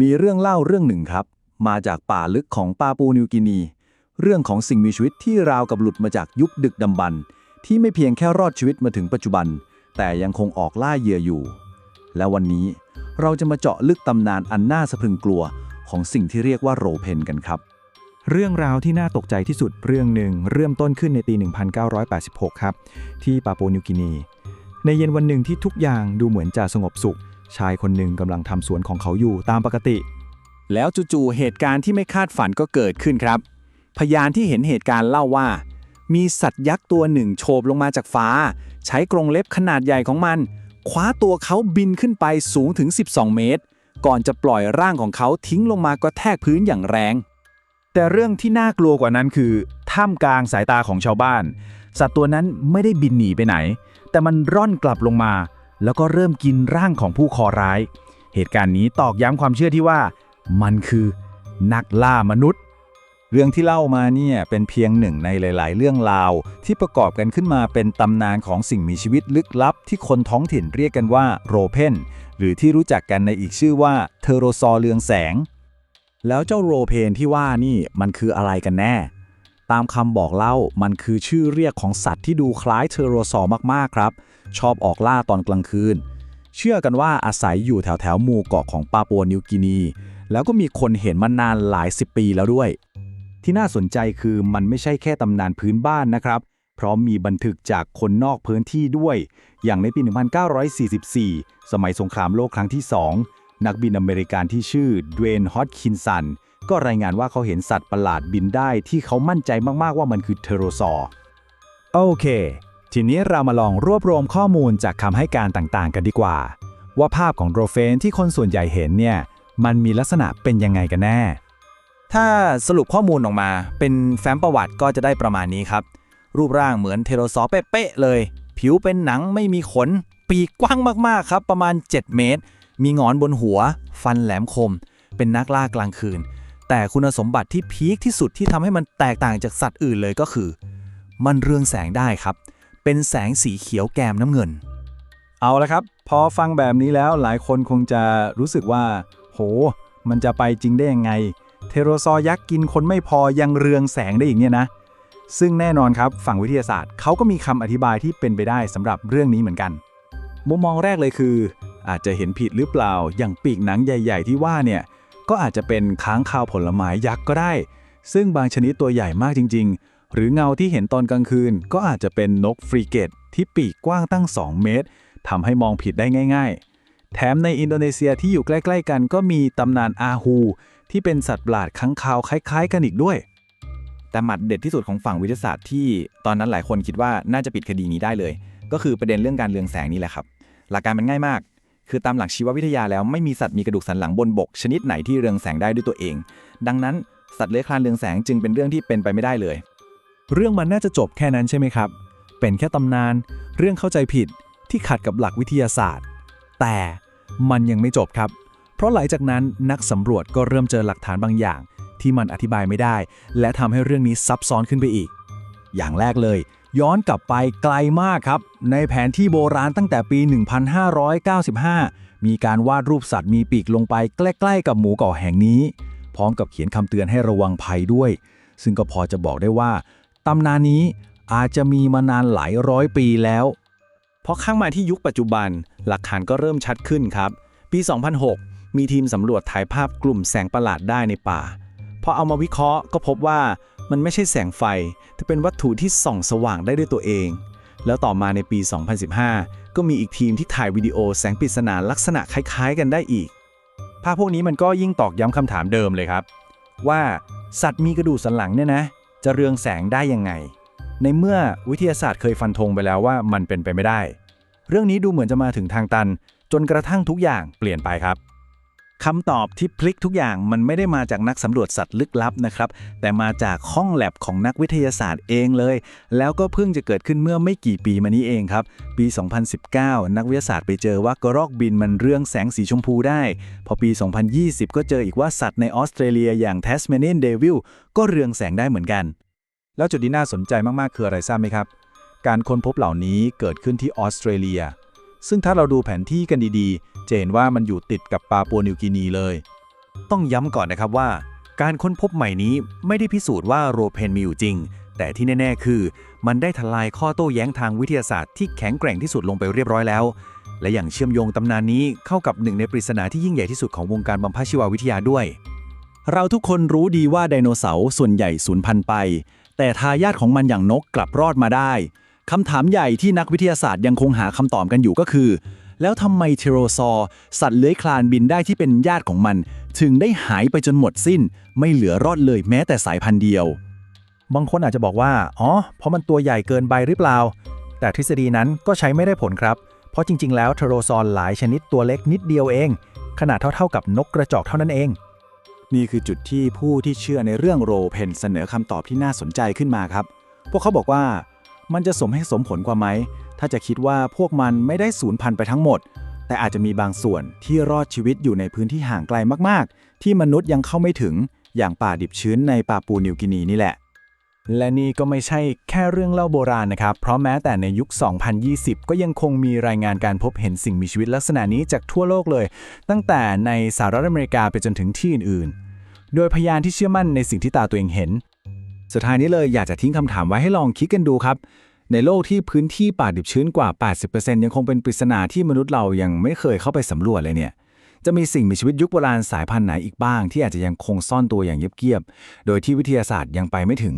มีเรื่องเล่าเรื่องหนึ่งครับ มาจากป่าลึกของปาปูนิวกินี เรื่องของสิ่งมีชีวิตที่ราวกับหลุดมาจากยุคดึกดำบรรพ์ที่ไม่เพียงแค่รอดชีวิตมาถึงปัจจุบัน แต่ยังคงออกล่าเหยื่ออยู่ และวันนี้เราจะมาเจาะลึกตำนานอันน่าสะพรึงกลัวของสิ่งที่เรียกว่าโรเพนกันครับ เรื่องราวที่น่าตกใจที่สุดเรื่องหนึ่งเริ่มต้นขึ้นในปี 1986 ครับ ที่ปาปัวนิวกินี ในเย็นวันหนึ่งที่ทุกอย่างดูเหมือนจะสงบสุข ชายคนหนึ่งกำลังทำสวนของเขาอยู่ตามปกติ แล้วจู่ๆเหตุการณ์ที่ไม่คาดฝันก็เกิดขึ้นครับ พยานที่เห็นเหตุการณ์เล่าว่า มีสัตว์ยักษ์ตัวหนึ่งโฉบลงมาจากฟ้า ใช้กรงเล็บขนาดใหญ่ของมัน คว้าตัวเขาบินขึ้นไปสูงถึง 12 เมตร ก่อนจะปล่อยร่างของเขาทิ้งลงมากระแทกพื้นอย่างแรง แต่เรื่องที่น่ากลัวกว่านั้นคือ ท่ามกลางสายตาของชาวบ้าน สัตว์ตัวนั้นไม่ได้บินหนีไปไหน แต่มันร่อนกลับลงมา แล้วก็เริ่มกินร่างของผู้คอร้าย เหตุการณ์นี้ตอกย้ำความเชื่อที่ว่า มันคือนักล่ามนุษย์ เรื่องที่เล่ามาเนี่ยเป็นเพียงหนึ่งในหลาย ๆ เรื่องราว ที่ประกอบกันขึ้นมาเป็นตำนานของสิ่งมีชีวิตลึกลับ ที่คนท้องถิ่นเรียกกันว่าโรเพนหรือที่รู้จักกันในอีกชื่อว่าเทโรซอร์เรืองแสง แล้วเจ้าโรเพนที่ว่านี่มันคืออะไรกันแน่ ตามคำบอกเล่ามันคือชื่อเรียกของสัตว์ที่ดูคล้ายเทโรซอร์มากๆครับ ชอบออกล่าตอนกลางคืน เชื่อกันว่าอาศัยอยู่แถวแถวหมู่เกาะของปาปัวนิวกินี แล้วก็มีคนเห็นมานานหลายสิบปีแล้วด้วย ที่น่าสนใจคือมันไม่ใช่แค่ตำนานพื้นบ้านนะครับ เพราะมีบันทึกจากคนนอกพื้นที่ด้วย อย่างในปี 1944 สมัยสงครามโลกครั้งที่ 2 นักบินอเมริกันที่ชื่อดเวนฮอตคินสัน ก็รายงานว่าเขาเห็นสัตว์ประหลาดบินได้ที่เขามั่นใจมากๆว่ามันคือเทโรซอร์โอเค ทีนี้เรามาลองรวบรวมข้อมูลจากคำให้การต่างๆ กันดีกว่า ว่าภาพของโรเฟนที่คนส่วนใหญ่เห็นเนี่ยมันมีลักษณะเป็นยังไงกันแน่ ถ้าสรุปข้อมูลออกมา เป็นแฟ้มประวัติก็จะได้ประมาณนี้ครับ รูปร่างเหมือนเทโรซอร์เป๊ะๆเลย ผิวเป็นหนังไม่มีขน ปีกกว้างมากๆครับ ประมาณ 7 เมตร มีงอนบนหัว ฟันแหลมคม เป็นนักล่ากลางคืน แต่คุณสมบัติที่พีคที่สุดที่ทำให้มันแตกต่างจากสัตว์อื่นเลยก็คือ มันเรืองแสงได้ครับ เป็นแสงสีเขียวแกมน้ำเงิน เอาละครับ พอฟังแบบนี้แล้วหลายคนคงจะรู้สึกว่า โห มันจะไปจริงได้ยังไง เทโรซอยักษ์กินคนไม่พอยังเรืองแสงได้อีกเนี่ยนะ ซึ่งแน่นอนครับฝั่งวิทยาศาสตร์เขาก็มีคำอธิบายที่เป็นไปได้สำหรับเรื่องนี้เหมือนกัน มุมมองแรกเลยคือ อาจจะเห็นผิดหรือเปล่าอย่างปีกหนังใหญ่ ๆ ที่ว่าเนี่ย ก็อาจจะเป็นค้างคาวผลไม้ยักษ์ก็ได้ ซึ่งบางชนิดตัวใหญ่มากจริง ๆ หรือเงาที่เห็นตอนกลางคืน ก็อาจจะเป็นนกฟรีเกตที่ปีกกว้างตั้ง 2 เมตรทำให้มองผิดได้ง่าย ๆ แถมในอินโดนีเซียที่อยู่ใกล้ ๆ กันก็มีตำนานอาฮู ที่เป็นสัตว์ประหลาดค้างคาวคล้ายๆ กันอีกด้วย แต่หมัดเด็ดที่สุดของฝั่งวิทยาศาสตร์ที่ตอนนั้นหลายคนคิดว่าน่าจะปิดคดีนี้ได้เลย ก็คือประเด็นเรื่องการเรืองแสงนี่แหละครับ หลักการมันง่ายมาก คือตามหลักชีววิทยาแล้วไม่มีสัตว์มีกระดูกสันหลังบนบก ชนิดไหนที่เรืองแสงได้ด้วยตัวเอง ดังนั้นสัตว์เลื้อยคลานเรืองแสงจึงเป็นเรื่องที่เป็นไปไม่ได้เลย เรื่องมันน่าจะจบแค่นั้นใช่ไหมครับ เป็นแค่ตำนาน เรื่องเข้าใจผิดที่ขัดกับหลักวิทยาศาสตร์ แต่มันยังไม่จบครับ เพราะหลังจากนั้นนักสำรวจก็เริ่มเจอหลักฐานบางอย่าง ที่มันอธิบายไม่ได้ และทำให้เรื่องนี้ซับซ้อนขึ้นไปอีก อย่างแรกเลย ย้อนกลับไปไกลมากครับ ในแผนที่โบราณตั้งแต่ปี 1595 มีการวาดรูปสัตว์มีปีกลงไปใกล้ๆกับหมูเกาะแห่งนี้ พร้อมกับเขียนคำเตือนให้ระวังภัยด้วย ซึ่งก็พอจะบอกได้ว่าตำนานนี้อาจจะมีมานานหลายร้อยปีแล้วพอข้างมาที่ยุคปัจจุบัน หลักฐานก็เริ่มชัดขึ้นครับ ปี 2006 มีทีมสำรวจถ่ายภาพกลุ่มแสงประหลาดได้ในป่าพอเอามาวิเคราะห์ก็พบว่า มันไม่ใช่แสงไฟ แต่เป็นวัตถุที่ส่องสว่างได้ด้วยตัวเอง แล้วต่อมาในปี 2015 ก็มีอีกทีมที่ถ่ายวิดีโอแสงปริศนาลักษณะคล้าย ๆ กันได้อีก ภาพพวกนี้มันก็ยิ่งตอกย้ำคำถามเดิมเลยครับ ว่าสัตว์มีกระดูกสันหลังเนี่ยนะ จะเรืองแสงได้ยังไง ในเมื่อวิทยาศาสตร์เคยฟันธงไปแล้วว่ามันเป็นไปไม่ได้ เรื่องนี้ดูเหมือนจะมาถึงทางตัน จนกระทั่งทุกอย่างเปลี่ยนไปครับ คำตอบที่พลิกทุกอย่างมันไม่ได้มาจากนักสำรวจสัตว์ลึกลับนะครับ แต่มาจากห้องแลบของนักวิทยาศาสตร์เองเลย แล้วก็เพิ่งจะเกิดขึ้นเมื่อไม่กี่ปีมานี้เองครับ ปี 2019 นักวิทยาศาสตร์ไปเจอว่ากระรอกบินมันเรืองแสงสีชมพูได้ พอปี 2020 ก็เจออีกว่าสัตว์ในออสเตรเลียอย่างแทสเมเนียนเดวิลก็เรืองแสงได้เหมือนกัน แล้วจุดที่น่าสนใจมากๆคืออะไรทราบไหมครับ การค้นพบเหล่านี้เกิดขึ้นที่ออสเตรเลีย ซึ่งถ้าเราดูแผนที่กันดีๆ เห็นว่ามันอยู่ติดกับปาปัวนิวกินีเลย ต้องย้ำก่อนนะครับว่า การค้นพบใหม่นี้ไม่ได้พิสูจน์ว่าโรเพนมีอยู่จริง แต่ที่แน่ ๆ คือ มันได้ทลายข้อโต้แย้งทางวิทยาศาสตร์ที่แข็งแกร่งที่สุดลงไปเรียบร้อยแล้ว และอย่างเชื่อมโยงตำนานนี้เข้ากับหนึ่งในปริศนาที่ยิ่งใหญ่ที่สุดของวงการบำพชีววิทยาด้วย เราทุกคนรู้ดีว่าไดโนเสาร์ส่วนใหญ่สูญพันธุ์ไป แต่ทายาทของมันอย่างนกกลับรอดมาได้คำถามใหญ่ที่นักวิทยาศาสตร์ยังคงหาคำตอบกันอยู่ก็คือ แล้วทำไมเทโรซอร์สัตว์เลื้อยคลานบินได้ที่เป็นญาติของมัน ถึงได้หายไปจนหมดสิ้น ไม่เหลือรอดเลยแม้แต่สายพันธุ์เดียว บางคนอาจจะบอกว่า อ๋อ เพราะมันตัวใหญ่เกินไปหรือเปล่า แต่ทฤษฎีนั้นก็ใช้ไม่ได้ผลครับ เพราะจริง ๆ แล้วเทโรซอนหลายชนิดตัวเล็กนิดเดียวเอง ขนาดเท่าๆกับนกกระจอกเท่านั้นเอง นี่คือจุดที่ผู้ที่เชื่อในเรื่องโรเพนเสนอคำตอบที่น่าสนใจขึ้นมาครับ พวกเขาบอกว่ามันจะสมให้สมผลกว่าไหม ถ้าจะคิดว่าพวกมันไม่ได้สูญพันธุ์ไปทั้งหมด แต่อาจจะมีบางส่วนที่รอดชีวิตอยู่ในพื้นที่ห่างไกลมากๆ ที่มนุษย์ยังเข้าไม่ถึง อย่างป่าดิบชื้นในปาปูนิวกินีนี่แหละ และนี่ก็ไม่ใช่แค่เรื่องเล่าโบราณนะครับ เพราะแม้แต่ในยุค 2020 ก็ยังคงมีรายงานการพบเห็นสิ่งมีชีวิตลักษณะนี้จากทั่วโลกเลย ตั้งแต่ในสหรัฐอเมริกาไปจนถึงที่อื่นๆ โดยพยานที่เชื่อมั่นในสิ่งที่ตาตัวเองเห็น สุดท้ายนี้เลยอยากจะทิ้งคำถามไว้ให้ลองคิดกันดูครับ ในโลกที่พื้นที่ป่าดิบชื้นกว่า 80%ยังคงเป็นปริศนาที่มนุษย์เรายังไม่เคยเข้าไปสำรวจเลยเนี่ย จะมีสิ่งมีชีวิตยุคโบราณสายพันธุ์ไหนอีกบ้าง ที่อาจจะยังคงซ่อนตัวอย่างเยียบโดยที่วิทยาศาสตร์ยังไปไม่ถึง